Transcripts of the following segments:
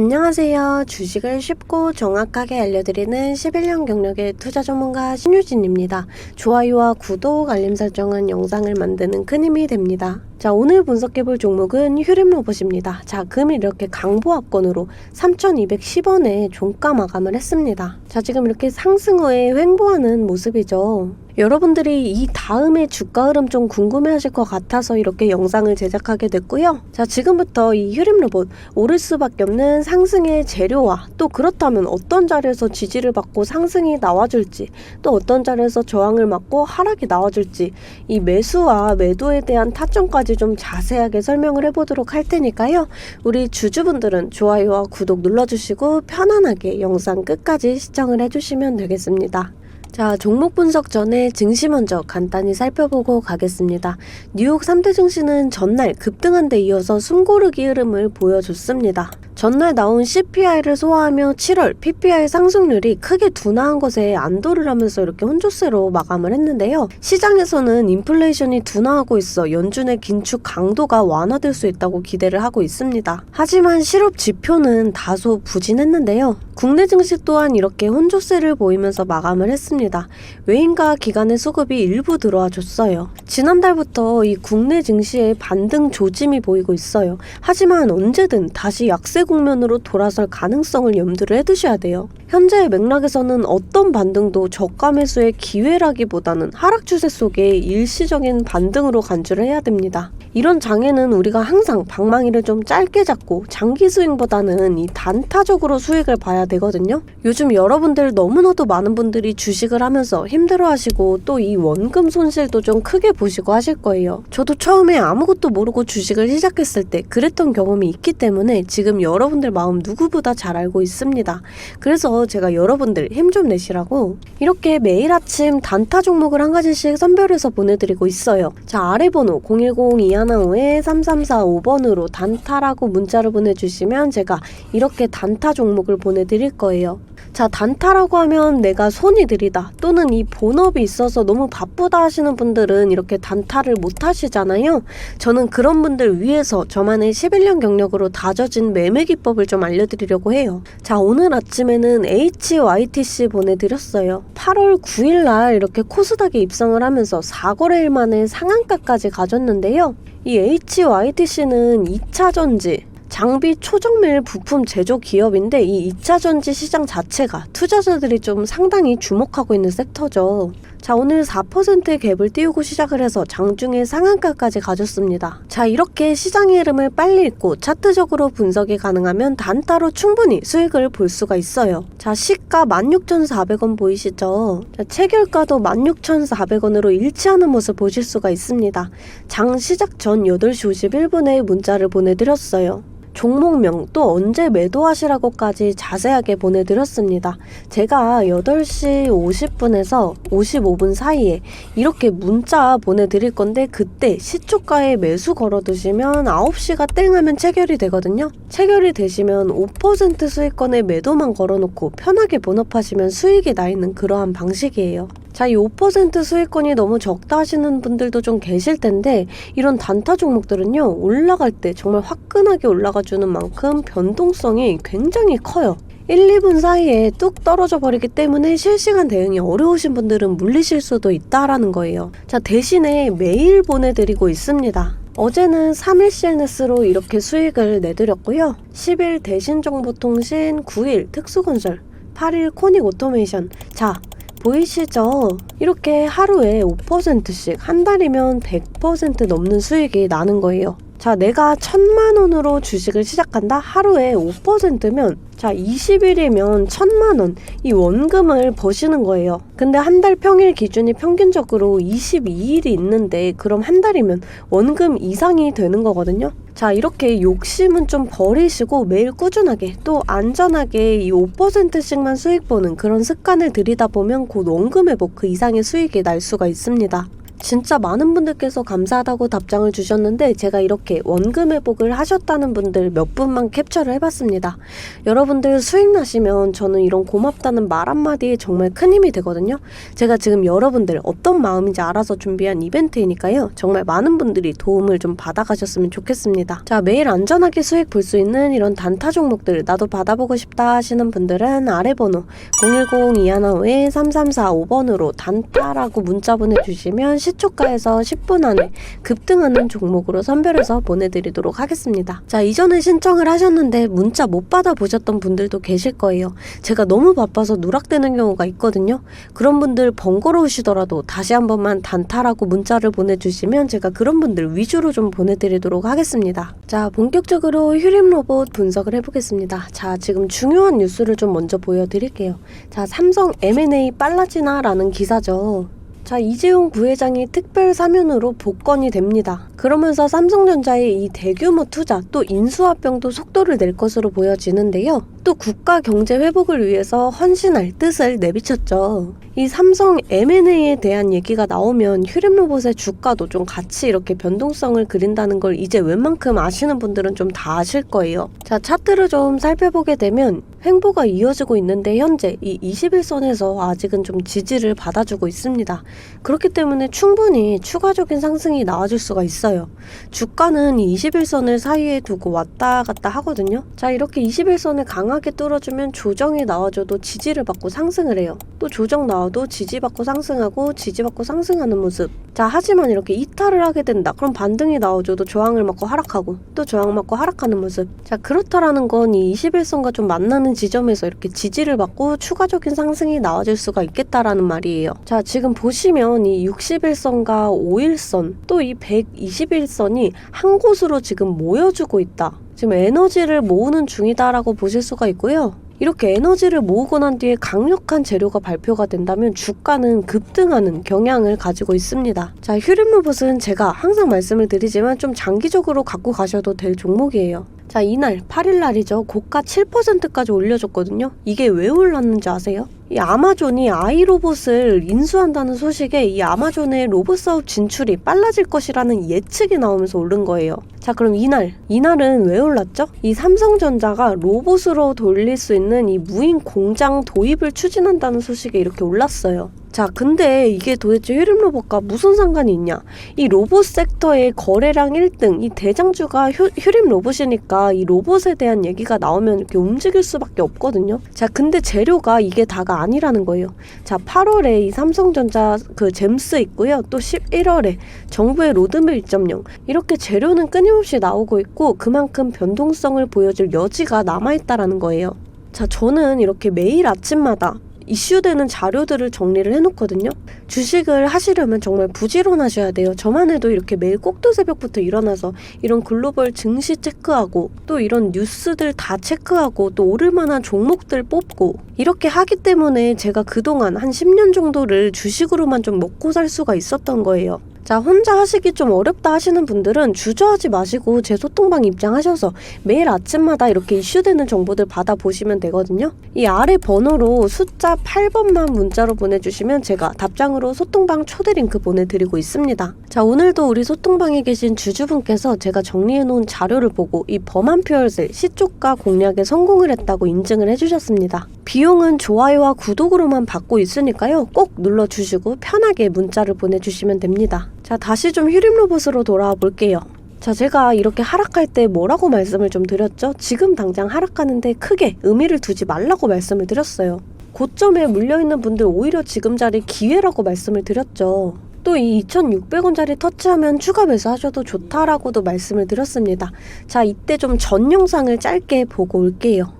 안녕하세요. 주식을 쉽고 정확하게 알려드리는 11년 경력의 투자 전문가 신유진입니다. 좋아요와 구독, 알림 설정은 영상을 만드는 큰 힘이 됩니다. 자, 오늘 분석해볼 종목은 휴림 로봇입니다. 자, 금일 이렇게 강보합권으로 3,210원에 종가 마감을 했습니다. 자, 지금 이렇게 상승 후에 횡보하는 모습이죠. 여러분들이 이 다음의 주가 흐름 좀 궁금해 하실 것 같아서 이렇게 영상을 제작하게 됐고요. 자, 지금부터 이 휴림 로봇 오를 수밖에 없는 상승의 재료와 또 그렇다면 어떤 자리에서 지지를 받고 상승이 나와줄지 또 어떤 자리에서 저항을 맞고 하락이 나와줄지 이 매수와 매도에 대한 타점까지 좀 자세하게 설명을 해보도록 할 테니까요. 우리 주주분들은 좋아요와 구독 눌러주시고 편안하게 영상 끝까지 시청을 해주시면 되겠습니다. 자, 종목 분석 전에 증시 먼저 간단히 살펴보고 가겠습니다. 뉴욕 3대 증시는 전날 급등한 데 이어서 숨고르기 흐름을 보여줬습니다. 전날 나온 CPI를 소화하며 7월 PPI 상승률이 크게 둔화한 것에 안도를 하면서 이렇게 혼조세로 마감을 했는데요. 시장에서는 인플레이션이 둔화하고 있어 연준의 긴축 강도가 완화될 수 있다고 기대를 하고 있습니다. 하지만 실업 지표는 다소 부진했는데요. 국내 증시 또한 이렇게 혼조세를 보이면서 마감을 했습니다. 외인과 기관의 수급이 일부 들어와 줬어요. 지난달부터 이 국내 증시에 반등 조짐이 보이고 있어요. 하지만 언제든 다시 약세 국면으로 돌아설 가능성을 염두를 해두셔야 돼요. 현재의 맥락에서는 어떤 반등도 저가 매수의 기회라기보다는 하락 추세 속에 일시적인 반등으로 간주를 해야 됩니다. 이런 장에는 우리가 항상 방망이를 좀 짧게 잡고 장기 스윙보다는 이 단타적으로 수익을 봐야 되거든요. 요즘 여러분들 너무나도 많은 분들이 주식을 하면서 힘들어하시고 또 이 원금 손실도 좀 크게 보시고 하실 거예요. 저도 처음에 아무것도 모르고 주식을 시작했을 때 그랬던 경험이 있기 때문에 지금 여러분들 마음 누구보다 잘 알고 있습니다. 그래서 제가 여러분들 힘 좀 내시라고 이렇게 매일 아침 단타 종목을 한 가지씩 선별해서 보내드리고 있어요. 자 아래 번호 010-215에 3345번으로 단타라고 문자를 보내주시면 제가 이렇게 단타 종목을 보내드릴 거예요. 자, 단타라고 하면 내가 손이 느리다 또는 이 본업이 있어서 너무 바쁘다 하시는 분들은 이렇게 단타를 못 하시잖아요. 저는 그런 분들 위해서 저만의 11년 경력으로 다져진 매매 기법을 좀 알려드리려고 해요. 자, 오늘 아침에는 HYTC 보내드렸어요. 8월 9일 날 이렇게 코스닥에 입성을 하면서 4거래일 만에 상한가까지 가졌는데요. 이 HYTC는 2차 전지, 장비 초정밀 부품 제조 기업인데 이 2차 전지 시장 자체가 투자자들이 좀 상당히 주목하고 있는 섹터죠. 자, 오늘 4%의 갭을 띄우고 시작을 해서 장중에 상한가까지 가졌습니다. 자, 이렇게 시장의 흐름을 빨리 읽고 차트적으로 분석이 가능하면 단타로 충분히 수익을 볼 수가 있어요. 자, 시가 16,400원 보이시죠? 자, 체결가도 16,400원으로 일치하는 모습 보실 수가 있습니다. 장 시작 전 8시 51분에 문자를 보내드렸어요. 종목명 또 언제 매도하시라고까지 자세하게 보내드렸습니다. 제가 8시 50분에서 55분 사이에 이렇게 문자 보내드릴 건데 그때 시초가에 매수 걸어두시면 9시가 땡 하면 체결이 되거든요. 체결이 되시면 5% 수익권에 매도만 걸어놓고 편하게 본업하시면 수익이 나 있는 그러한 방식이에요. 자, 이 5% 수익권이 너무 적다 하시는 분들도 좀 계실 텐데 이런 단타 종목들은요 올라갈 때 정말 화끈하게 올라가 주는 만큼 변동성이 굉장히 커요. 1, 2분 사이에 뚝 떨어져 버리기 때문에 실시간 대응이 어려우신 분들은 물리실 수도 있다라는 거예요. 자, 대신에 매일 보내드리고 있습니다. 어제는 3일 CNS로 이렇게 수익을 내드렸고요. 10일 대신정보통신, 9일 특수건설, 8일 코닉 오토메이션. 자, 보이시죠? 이렇게 하루에 5%씩 한 달이면 100% 넘는 수익이 나는 거예요. 자, 내가 천만 원으로 주식을 시작한다? 하루에 5%면 자, 20일이면 천만 원. 이 원금을 버시는 거예요. 근데 한 달 평일 기준이 평균적으로 22일이 있는데 그럼 한 달이면 원금 이상이 되는 거거든요. 자, 이렇게 욕심은 좀 버리시고 매일 꾸준하게 또 안전하게 이 5%씩만 수익 보는 그런 습관을 들이다 보면 곧 원금 회복 그 이상의 수익이 날 수가 있습니다. 진짜 많은 분들께서 감사하다고 답장을 주셨는데 제가 이렇게 원금 회복을 하셨다는 분들 몇 분만 캡처를 해봤습니다. 여러분들 수익 나시면 저는 이런 고맙다는 말 한마디에 정말 큰 힘이 되거든요. 제가 지금 여러분들 어떤 마음인지 알아서 준비한 이벤트이니까요. 정말 많은 분들이 도움을 좀 받아가셨으면 좋겠습니다. 자, 매일 안전하게 수익 볼 수 있는 이런 단타 종목들 나도 받아보고 싶다 하시는 분들은 아래 번호 010-215-3345번으로 단타라고 문자 보내주시면 시초가에서 10분 안에 급등하는 종목으로 선별해서 보내드리도록 하겠습니다. 자, 이전에 신청을 하셨는데 문자 못 받아보셨던 분들도 계실 거예요. 제가 너무 바빠서 누락되는 경우가 있거든요. 그런 분들 번거로우시더라도 다시 한 번만 단타라고 문자를 보내주시면 제가 그런 분들 위주로 좀 보내드리도록 하겠습니다. 자, 본격적으로 휴림 로봇 분석을 해보겠습니다. 자, 지금 중요한 뉴스를 좀 먼저 보여드릴게요. 자, 삼성 M&A 빨라지나라는 기사죠. 자, 이재용 부회장이 특별 사면으로 복권이 됩니다. 그러면서 삼성전자의 이 대규모 투자 또 인수합병도 속도를 낼 것으로 보여지는데요. 또 국가 경제 회복을 위해서 헌신할 뜻을 내비쳤죠. 이 삼성 M&A에 대한 얘기가 나오면 휴림 로봇의 주가도 좀 같이 이렇게 변동성을 그린다는 걸 이제 웬만큼 아시는 분들은 좀 다 아실 거예요. 자, 차트를 좀 살펴보게 되면 횡보가 이어지고 있는데 현재 이 21선에서 아직은 좀 지지를 받아주고 있습니다. 그렇기 때문에 충분히 추가적인 상승이 나와줄 수가 있어요. 주가는 이 21선을 사이에 두고 왔다 갔다 하거든요. 자, 이렇게 21선을 강하게 뚫어주면 조정이 나와줘도 지지를 받고 상승을 해요. 또 조정 나와 도 지지받고 상승하고 지지받고 상승하는 모습. 자, 하지만 이렇게 이탈을 하게 된다. 그럼 반등이 나와줘도 저항을 맞고 하락하고 또 저항 맞고 하락하는 모습. 자, 그렇다라는 건 이 21선과 좀 만나는 지점에서 이렇게 지지를 받고 추가적인 상승이 나와줄 수가 있겠다라는 말이에요. 자, 지금 보시면 이 61선과 5일선 또 이 121선이 한 곳으로 지금 모여주고 있다. 지금 에너지를 모으는 중이다라고 보실 수가 있고요. 이렇게 에너지를 모으고 난 뒤에 강력한 재료가 발표가 된다면 주가는 급등하는 경향을 가지고 있습니다. 자, 휴림 로봇은 제가 항상 말씀을 드리지만 좀 장기적으로 갖고 가셔도 될 종목이에요. 자, 이날 8일 날이죠. 고가 7%까지 올려줬거든요. 이게 왜 올랐는지 아세요? 이 아마존이 아이로봇을 인수한다는 소식에 이 아마존의 로봇 사업 진출이 빨라질 것이라는 예측이 나오면서 오른 거예요. 자, 그럼 이날, 이날은 왜 올랐죠? 이 삼성전자가 로봇으로 돌릴 수 있는 이 무인 공장 도입을 추진한다는 소식에 이렇게 올랐어요. 자, 근데 이게 도대체 휴림 로봇과 무슨 상관이 있냐? 이 로봇 섹터의 거래량 1등, 이 대장주가 휴, 휴림 로봇이니까 이 로봇에 대한 얘기가 나오면 이렇게 움직일 수밖에 없거든요. 자, 근데 재료가 이게 다가 아니라는 거예요. 자, 8월에 이 삼성전자 그 잼스 있고요. 또 11월에 정부의 로드맵 2.0 이렇게 재료는 끊임없이 나오고 있고 그만큼 변동성을 보여줄 여지가 남아있다라는 거예요. 자, 저는 이렇게 매일 아침마다 이슈되는 자료들을 정리를 해놓거든요. 주식을 하시려면 정말 부지런하셔야 돼요. 저만 해도 이렇게 매일 꼭두 새벽부터 일어나서 이런 글로벌 증시 체크하고 또 이런 뉴스들 다 체크하고 또 오를 만한 종목들 뽑고 이렇게 하기 때문에 제가 그동안 한 10년 정도를 주식으로만 좀 먹고 살 수가 있었던 거예요. 자, 혼자 하시기 좀 어렵다 하시는 분들은 주저하지 마시고 제 소통방 입장하셔서 매일 아침마다 이렇게 이슈되는 정보들 받아보시면 되거든요. 이 아래 번호로 숫자 8번만 문자로 보내주시면 제가 답장으로 소통방 초대 링크 보내드리고 있습니다. 자, 오늘도 우리 소통방에 계신 주주분께서 제가 정리해놓은 자료를 보고 이 범한 퓨얼셀 시초가 공략에 성공을 했다고 인증을 해주셨습니다. 비용은 좋아요와 구독으로만 받고 있으니까요. 꼭 눌러주시고 편하게 문자를 보내주시면 됩니다. 자, 다시 좀 휴림 로봇으로 돌아와 볼게요. 자, 제가 이렇게 하락할 때 뭐라고 말씀을 좀 드렸죠? 지금 당장 하락하는데 크게 의미를 두지 말라고 말씀을 드렸어요. 고점에 물려있는 분들 오히려 지금 자리 기회라고 말씀을 드렸죠. 또 이 2,600원짜리 터치하면 추가 매수하셔도 좋다라고도 말씀을 드렸습니다. 자, 이때 좀 전 영상을 짧게 보고 올게요.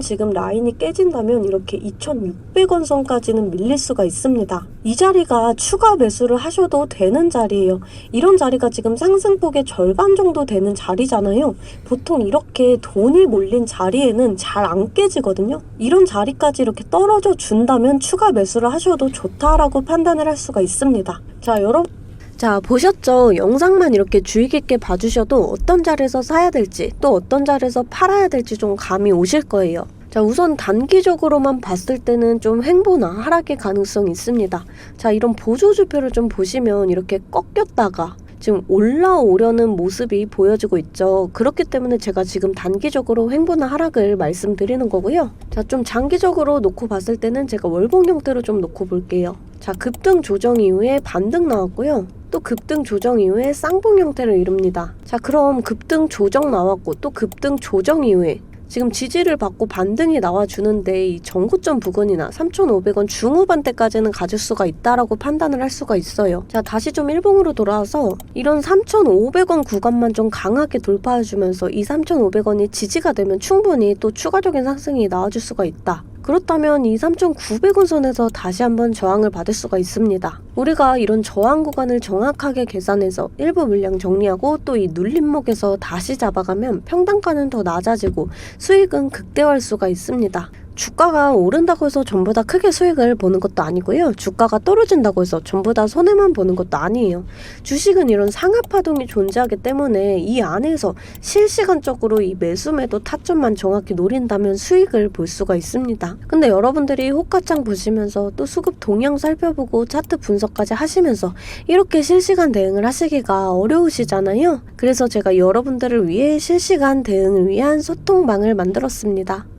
지금 라인이 깨진다면 이렇게 2,600원 선까지는 밀릴 수가 있습니다. 이 자리가 추가 매수를 하셔도 되는 자리예요. 이런 자리가 지금 상승폭의 절반 정도 되는 자리잖아요. 보통 이렇게 돈이 몰린 자리에는 잘 안 깨지거든요. 이런 자리까지 이렇게 떨어져 준다면 추가 매수를 하셔도 좋다라고 판단을 할 수가 있습니다. 자, 여러분. 자, 보셨죠? 영상만 이렇게 주의 깊게 봐주셔도 어떤 자리에서 사야 될지 또 어떤 자리에서 팔아야 될지 좀 감이 오실 거예요. 자, 우선 단기적으로만 봤을 때는 좀 횡보나 하락의 가능성이 있습니다. 자, 이런 보조주표를 좀 보시면 이렇게 꺾였다가 지금 올라오려는 모습이 보여지고 있죠. 그렇기 때문에 제가 지금 단기적으로 횡보나 하락을 말씀드리는 거고요. 자, 좀 장기적으로 놓고 봤을 때는 제가 월봉 형태로 좀 놓고 볼게요. 자, 급등 조정 이후에 반등 나왔고요. 또 급등 조정 이후에 쌍봉 형태를 이룹니다. 자, 그럼 급등 조정 나왔고 또 급등 조정 이후에 지금 지지를 받고 반등이 나와주는데 이 전고점 부근이나 3,500원 중후반대까지는 가질 수가 있다라고 판단을 할 수가 있어요. 자, 다시 좀 일봉으로 돌아와서 이런 3,500원 구간만 좀 강하게 돌파해주면서 이 3,500원이 지지가 되면 충분히 또 추가적인 상승이 나와줄 수가 있다. 그렇다면 이 3,900원 선에서 다시 한번 저항을 받을 수가 있습니다. 우리가 이런 저항 구간을 정확하게 계산해서 일부 물량 정리하고 또 이 눌림목에서 다시 잡아가면 평단가는 더 낮아지고 수익은 극대화할 수가 있습니다. 주가가 오른다고 해서 전부 다 크게 수익을 보는 것도 아니고요. 주가가 떨어진다고 해서 전부 다 손해만 보는 것도 아니에요. 주식은 이런 상하파동이 존재하기 때문에 이 안에서 실시간적으로 이 매수 매도 타점만 정확히 노린다면 수익을 볼 수가 있습니다. 근데 여러분들이 호가창 보시면서 또 수급 동향 살펴보고 차트 분석까지 하시면서 이렇게 실시간 대응을 하시기가 어려우시잖아요. 그래서 제가 여러분들을 위해 실시간 대응을 위한 소통방을 만들었습니다.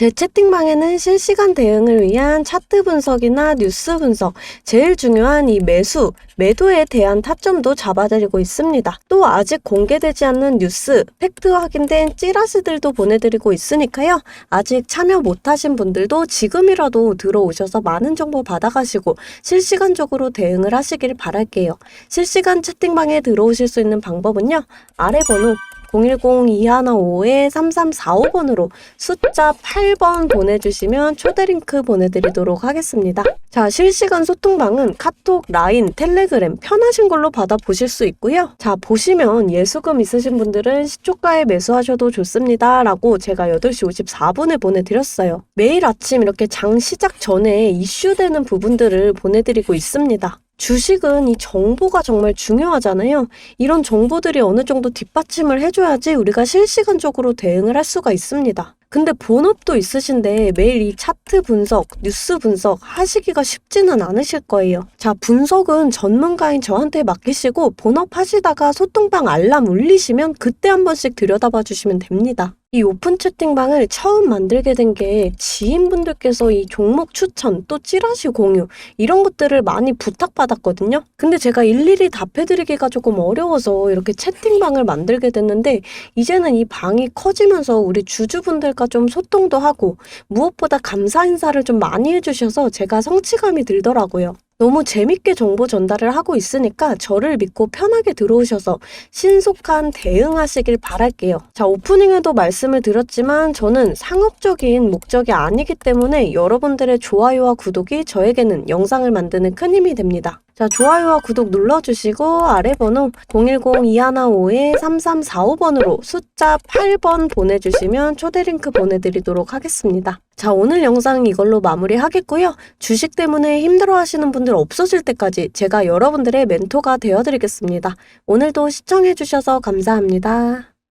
제 채팅방에는 실시간 대응을 위한 차트 분석이나 뉴스 분석, 제일 중요한 이 매수, 매도에 대한 타점도 잡아드리고 있습니다. 또 아직 공개되지 않는 뉴스, 팩트 확인된 찌라시들도 보내드리고 있으니까요. 아직 참여 못하신 분들도 지금이라도 들어오셔서 많은 정보 받아가시고 실시간적으로 대응을 하시길 바랄게요. 실시간 채팅방에 들어오실 수 있는 방법은요. 아래 번호 010-2155-3345번으로 숫자 8번 보내주시면 초대 링크 보내드리도록 하겠습니다. 자, 실시간 소통방은 카톡, 라인, 텔레그램 편하신 걸로 받아보실 수 있고요. 자, 보시면 예수금 있으신 분들은 시초가에 매수하셔도 좋습니다. 라고 제가 8시 54분에 보내드렸어요. 매일 아침 이렇게 장 시작 전에 이슈되는 부분들을 보내드리고 있습니다. 주식은 이 정보가 정말 중요하잖아요. 이런 정보들이 어느 정도 뒷받침을 해줘야지 우리가 실시간적으로 대응을 할 수가 있습니다. 근데 본업도 있으신데 매일 이 차트 분석, 뉴스 분석 하시기가 쉽지는 않으실 거예요. 자, 분석은 전문가인 저한테 맡기시고 본업 하시다가 소통방 알람 울리시면 그때 한 번씩 들여다봐 주시면 됩니다. 이 오픈 채팅방을 처음 만들게 된 게 지인분들께서 이 종목 추천 또 찌라시 공유 이런 것들을 많이 부탁받았거든요. 근데 제가 일일이 답해드리기가 조금 어려워서 이렇게 채팅방을 만들게 됐는데 이제는 이 방이 커지면서 우리 주주분들과 좀 소통도 하고 무엇보다 감사 인사를 좀 많이 해주셔서 제가 성취감이 들더라고요. 너무 재밌게 정보 전달을 하고 있으니까 저를 믿고 편하게 들어오셔서 신속한 대응하시길 바랄게요. 자, 오프닝에도 말씀을 드렸지만 저는 상업적인 목적이 아니기 때문에 여러분들의 좋아요와 구독이 저에게는 영상을 만드는 큰 힘이 됩니다. 자, 좋아요와 구독 눌러주시고 아래 번호 010-2155-3345번으로 숫자 8번 보내주시면 초대 링크 보내드리도록 하겠습니다. 자, 오늘 영상 이걸로 마무리하겠고요. 주식 때문에 힘들어하시는 분들 없어질 때까지 제가 여러분들의 멘토가 되어드리겠습니다. 오늘도 시청해주셔서 감사합니다.